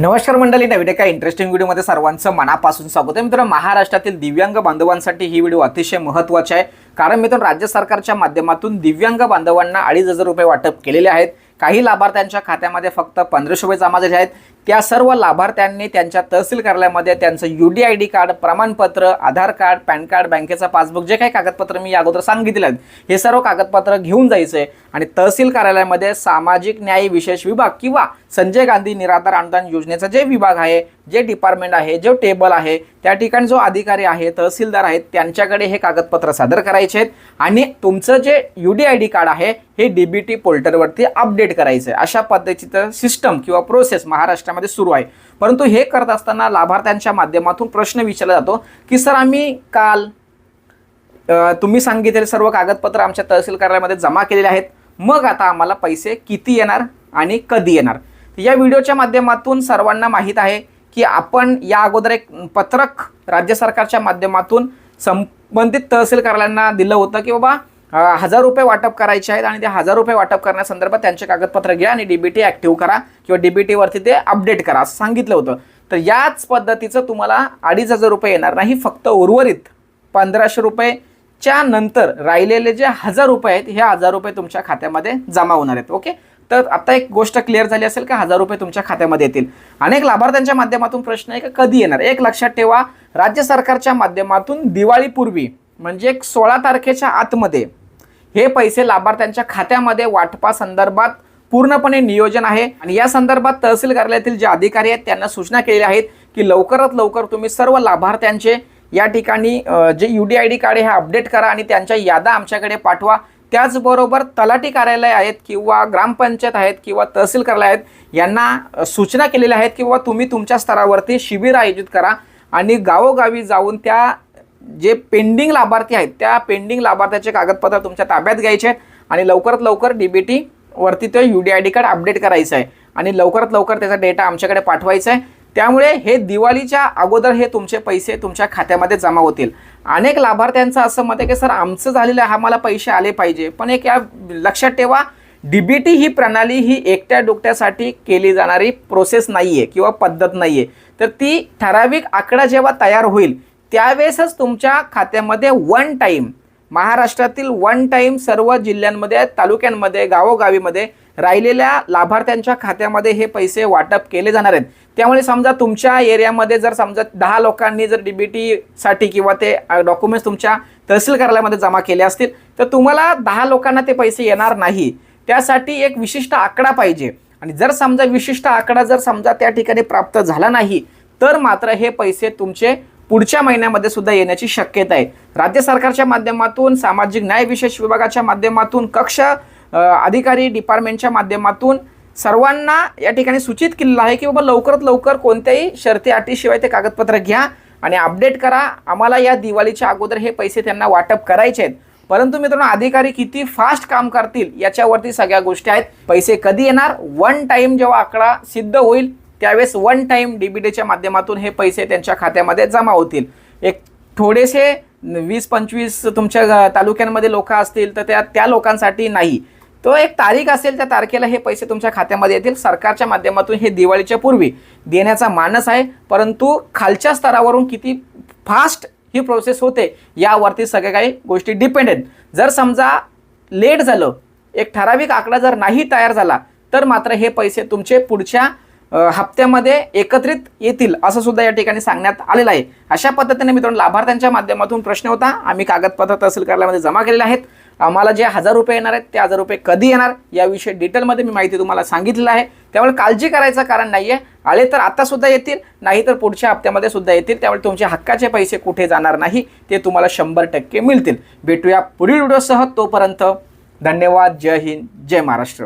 नमस्कार मंडळी नवीन एका इंटरेस्टिंग व्हिडिओमध्ये सर्वांचं मनापासून स्वागत आहे. मित्रांनो महाराष्ट्रातील दिव्यांग बांधवांसाठी ही व्हिडिओ अतिशय महत्त्वाची आहे. कारण मित्रांनो राज्य सरकारच्या माध्यमातून दिव्यांग बांधवांना अडीच हजार रुपये वाटप केलेले आहेत. काही लाभार्थ्यांच्या खात्यामध्ये फक्त पंधराशे रुपये जमा झाले आहेत. त्या सर्व लाभार्थ्यांनी त्यांच्या तहसील कार्यालयामध्ये त्यांचं U D I D card प्रमाणपत्र आधार कार्ड पॅन कार्ड बँकेचा पासबुक जे काही कागदपत्र मी अगोदर सांगितले आहेत हे सर्व कागदपत्र घेऊन जायचं आहे आणि तहसील कार्यालयामध्ये सामाजिक न्याय विशेष विभाग किंवा संजय गांधी निराधार अनुदान योजनेचा जे विभाग आहे जे डिपार्टमेंट आहे जो टेबल आहे त्या ठिकाणी जो अधिकारी आहे तहसीलदार आहेत त्यांच्याकडे हे कागदपत्र सादर करायचे आहेत आणि तुमचं जे U D I D card आहे हे डी बी टी पोर्टलवरती अपडेट करायचं आहे अशा पद्धतीचं सिस्टम किंवा प्रोसेस महाराष्ट्रामध्ये सुरू आहे. परंतु हे करत असताना लाभार्थ्यांच्या माध्यमातून प्रश्न विचारला जातो की सर आम्ही काल तुम्ही सांगितलेले सर्व कागदपत्र आमच्या तहसील कार्यालयामध्ये जमा केलेले आहेत. मग आता आम्हाला पैसे किती येणार आणि कधी येणार? या व्हिडिओच्या माध्यमातून सर्वांना माहीत आहे की आपण या अगोदर एक पत्रक राज्य सरकारच्या माध्यमातून संबंधित तहसील कार्यालयांना दिलं होतं की बाबा हजार रुपये वाटप करायचे आहेत आणि ते हजार रुपये वाटप करण्यासंदर्भात त्यांचे कागदपत्र घ्या आणि डीबीटी ॲक्टिव्ह करा किंवा डी बी टीवरती ते अपडेट करा असं सांगितलं होतं. तर याच पद्धतीचं तुम्हाला अडीच हजार रुपये येणार नाही फक्त उर्वरित पंधराशे रुपयेच्या नंतर राहिलेले जे हजार रुपये आहेत हे हजार रुपये तुमच्या खात्यामध्ये जमा होणार आहेत ओके? तर आता एक गोष्ट क्लिअर झाली असेल का हजार रुपये तुमच्या खात्यामध्ये येतील. अनेक लाभार्थ्यांच्या माध्यमातून प्रश्न आहे का कधी येणार? एक लक्षात ठेवा राज्य सरकारच्या माध्यमातून दिवाळीपूर्वी म्हणजे एक सोळा तारखेच्या आतमध्ये हे पैसे लाभार्थ्यांच्या खात्यामध्ये वाटपा संदर्भात पूर्णपणे नियोजन आहे. आणि या संदर्भात तहसील कार्यालयातील जे अधिकारी आहेत त्यांना सूचना केलेल्या आहेत की लवकरात लवकर तुम्ही सर्व लाभार्थ्यांचे या ठिकाणी जे U D I D card आहे हे अपडेट करा आणि त्यांच्या यादा आमच्याकडे पाठवा. त्याचबरोबर तलाठी कार्यालय आहेत किंवा ग्रामपंचायत आहेत किंवा तहसील कार्यालय आहेत यांना सूचना केलेल्या आहेत किंवा तुम्ही तुमच्या स्तरावरती शिबिर आयोजित करा आणि गावोगावी जाऊन त्या जे पेंडिंग लाभार्थी आहेत त्या पेंडिंग लाभार्थ्याचे कागदपत्र तुमच्या ताब्यात घ्यायचे आहेत आणि लवकरात लवकर डी बी टी वरती ते U D I D card update करायचं आहे. आणि लवकरात लवकर त्याचा डेटा आमच्याकडे पाठवायचा आहे. त्यामुळे हे दिवाळीच्या अगोदर हे तुमचे पैसे तुमच्या खात्यामध्ये जमा होतील. अनेक लाभार्थ्यांचं असं मत आहे की सर आमचं झालेलं आहे आम्हाला पैसे आले पाहिजे. पण एक या लक्षात ठेवा डीबीटी ही प्रणाली ही एकट्या डोक्यासाठी केली जाणारी प्रोसेस नाही आहे किंवा पद्धत नाही आहे तर ती ठराविक आकडा जेव्हा तयार होईल त्यावेळेसच तुमच्या खात्यामध्ये वन टाईम महाराष्ट्रातील वन टाईम सर्व जिल्ह्यांमध्ये तालुक्यांमध्ये गावोगावीमध्ये राहिलेल्या लाभार्थ्यांच्या खात्यामध्ये हे पैसे वाटप केले जाणार आहेत. त्यामुळे समजा तुमच्या एरियामध्ये जर समजा दहा लोकांनी जर डी बी टीसाठी किंवा ते डॉक्युमेंट्स तुमच्या तहसील कार्यालयामध्ये जमा केले असतील तर तुम्हाला दहा लोकांना ते पैसे येणार नाही. त्यासाठी एक विशिष्ट आकडा पाहिजे. आणि जर समजा विशिष्ट आकडा जर समजा त्या ठिकाणी प्राप्त झाला नाही तर मात्र हे पैसे तुमचे पुढच्या महिन्यामध्ये सुद्धा येण्याची शक्यता आहे. राज्य सरकारच्या माध्यमातून सामाजिक न्याय विशेष विभागाच्या माध्यमातून कक्ष अधिकारी डिपार्टमेंटच्या माध्यमातून सर्वांना या ठिकाणी सूचित केलेलं आहे की बाबा लवकरात लवकर कोणत्याही शर्ती अटीशिवाय ते कागदपत्र घ्या आणि अपडेट करा. आम्हाला या दिवाळीच्या अगोदर हे पैसे त्यांना वाटप करायचे आहेत. परंतु मित्रांनो अधिकारी किती फास्ट काम करतील याच्यावरती सगळ्या गोष्टी आहेत. पैसे कधी येणार? वन टाइम जेव्हा आकडा सिद्ध होईल त्यावेळेस वन टाइम डीबीटीच्या माध्यमातून हे पैसे त्यांच्या खात्यामध्ये जमा होतील. एक थोडेसे वीस पंचवीस तुमच्या तालुक्यांमध्ये लोक असतील तर त्या त्या लोकांसाठी नाही. तो एक तारीख असेल त्या तारखेला हे पैसे तुमच्या खात्यामध्ये येतील. सरकारच्या माध्यमातून हे दिवाळीच्या पूर्वी देण्याचा मानस आहे. परंतु खालच्या स्तरावरून किती फास्ट ही प्रोसेस होते यावरती सगळ्या काही गोष्टी डिपेंड आहेत. जर समजा लेट झालं एक ठराविक आकडा जर नाही तयार झाला तर मात्र हे पैसे तुमचे पुढच्या हप्त्यामध्ये एकत्रित येतील असं सुद्धा या ठिकाणी सांगण्यात आलेलं आहे. अशा पद्धतीने मित्रांनो लाभार्थ्यांच्या माध्यमातून प्रश्न होता. आम्ही कागदपत्र तहसील कार्यालयामध्ये जमा केलेले आहेत. आम्हाला जे हजार रुपये येणार आहेत ते हजार रुपये कधी येणार याविषयी डिटेलमध्ये मी माहिती तुम्हाला सांगितलेलं आहे. त्यामुळे काळजी करायचं कारण नाही आहे आले तर आतासुद्धा येतील नाही तर पुढच्या हप्त्यामध्ये सुद्धा येतील. त्यामुळे तुमचे हक्काचे पैसे कुठे जाणार नाही ते तुम्हाला शंभर टक्के मिळतील. भेटूया पुढील व्हिडिओसह तोपर्यंत धन्यवाद. जय हिंद. जय महाराष्ट्र.